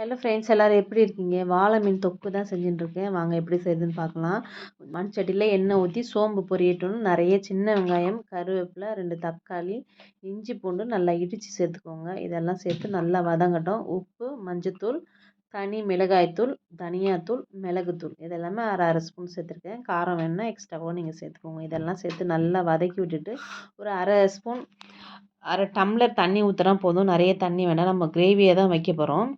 Hello friends எல்லோரும் எப்படி இருக்கீங்க? வாழை மீன் தொக்கு தான் செஞ்சுட்டுருக்கேன். வாங்க எப்படி செய்யுதுன்னு பார்க்கலாம். மண்சட்டியில் எண்ணெய் ஊற்றி சோம்பு பொரியட்டணும். நிறைய சின்ன வெங்காயம் கருவேப்பிலை ரெண்டு தக்காளி இஞ்சி பூண்டு நல்லா இடித்து சேர்த்துக்கோங்க. இதெல்லாம் சேர்த்து நல்லா வதங்கட்டும். உப்பு மஞ்சத்தூள் தனி மிளகாய்த்தூள் தனியாத்தூள் மிளகுத்தூள். இதெல்லாமே அரை அரை ஸ்பூன் சேர்த்துருக்கேன். காரம் வேணுன்னா எக்ஸ்ட்ராவும் நீங்கள் சேர்த்துக்கோங்க. இதெல்லாம் சேர்த்து நல்லா வதக்கி விட்டுட்டு ஒரு அரை ஸ்பூன் அரை டம்ளர் தண்ணி ஊற்றுனா போதும். நிறைய தண்ணி வேணால் நம்ம கிரேவியை தான் வைக்க போகிறோம்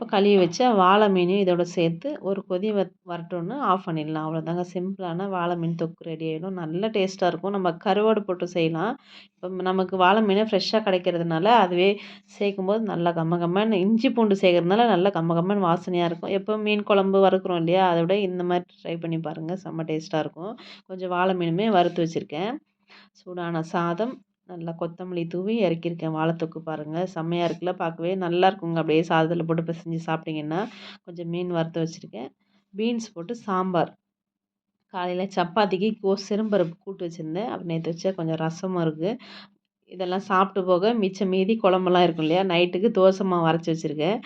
இப்போ கழுவி வச்ச வாழை மீனையும் இதோட சேர்த்து ஒரு கொதி வ வரட்டோன்னு ஆஃப் பண்ணிடலாம். அவ்வளோதாங்க சிம்பிளான வாழை மீன் தொக்கு ரெடி ஆகிடும் நல்ல டேஸ்ட்டாக இருக்கும். நம்ம கருவாடு போட்டு செய்யலாம். இப்போ நமக்கு வாழை மீன் ஃப்ரெஷ்ஷாக கிடைக்கிறதுனால அதுவே சேர்க்கும் போது நல்லா கம்ம கம்மன்னு இஞ்சி பூண்டு சேர்க்கறதுனால நல்லா கம்ம கம்மன்னு வாசனையாக இருக்கும். எப்போ மீன் குழம்பு வறுக்கிறோம் இல்லையா அதை விட இந்த மாதிரி ட்ரை பண்ணி பாருங்கள் செம்ம டேஸ்ட்டாக இருக்கும். கொஞ்சம் வாழை மீனுமே வறுத்து வச்சுருக்கேன். சூடான சாதம் நல்லா கொத்தமல்லி தூவி இறக்கியிருக்கேன். வாழைத்தொக்கு பாருங்கள் செம்மையாக இருக்குல்ல பார்க்கவே நல்லா இருக்குங்க. அப்படியே சாதத்தில் போட்டு பிசைஞ்சு சாப்பிட்டிங்கன்னா கொஞ்சம் மீன் வறுத்து வச்சுருக்கேன். பீன்ஸ் போட்டு சாம்பார். காலையில் சப்பாத்திக்கு கோ சிறும்பருப்பு கூட்டு வச்சுருந்தேன். அப்படி நேற்று வச்சா கொஞ்சம் ரசமும் இருக்குது இதெல்லாம் சாப்பிட்டு போக மிச்சம் மீதி குழம்பெல்லாம் இருக்கும் இல்லையா? நைட்டுக்கு தோசை மாவு அரைச்சி வச்சுருக்கேன்.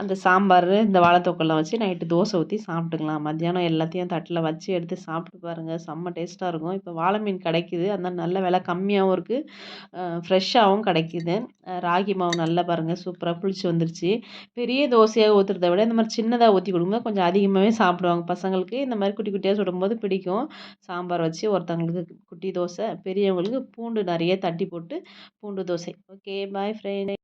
அந்த சாம்பார் இந்த வாழைத்தொக்கெல்லாம் வச்சு நைட்டு தோசை ஊற்றி சாப்பிட்டுக்கலாம். மத்தியானம் எல்லாத்தையும் தட்டில் வச்சு எடுத்து சாப்பிட்டு பாருங்கள் செம்ம டேஸ்ட்டாக இருக்கும். இப்போ வாழை மீன் கிடைக்கிது. அதனால் நல்ல விலை கம்மியாகவும் இருக்குது ஃப்ரெஷ்ஷாகவும் கிடைக்கிது. ராகி மாவு நல்லா பாருங்கள் சூப்பராக புளிச்சு வந்துருச்சு. பெரிய தோசையாக ஊற்றுறத விட இந்த மாதிரி சின்னதாக ஊற்றி கொடுக்கும்போது கொஞ்சம் அதிகமாகவே சாப்பிடுவாங்க. பசங்களுக்கு இந்த மாதிரி குட்டி குட்டியாக சுடும்போது பிடிக்கும். சாம்பார் வச்சு ஒருத்தவங்களுக்கு குட்டி தோசை பெரியவங்களுக்கு பூண்டு நிறைய தட்டி போட்டு பூண்டு தோசை ஓகே பாய் ஃப்ரெண்ட்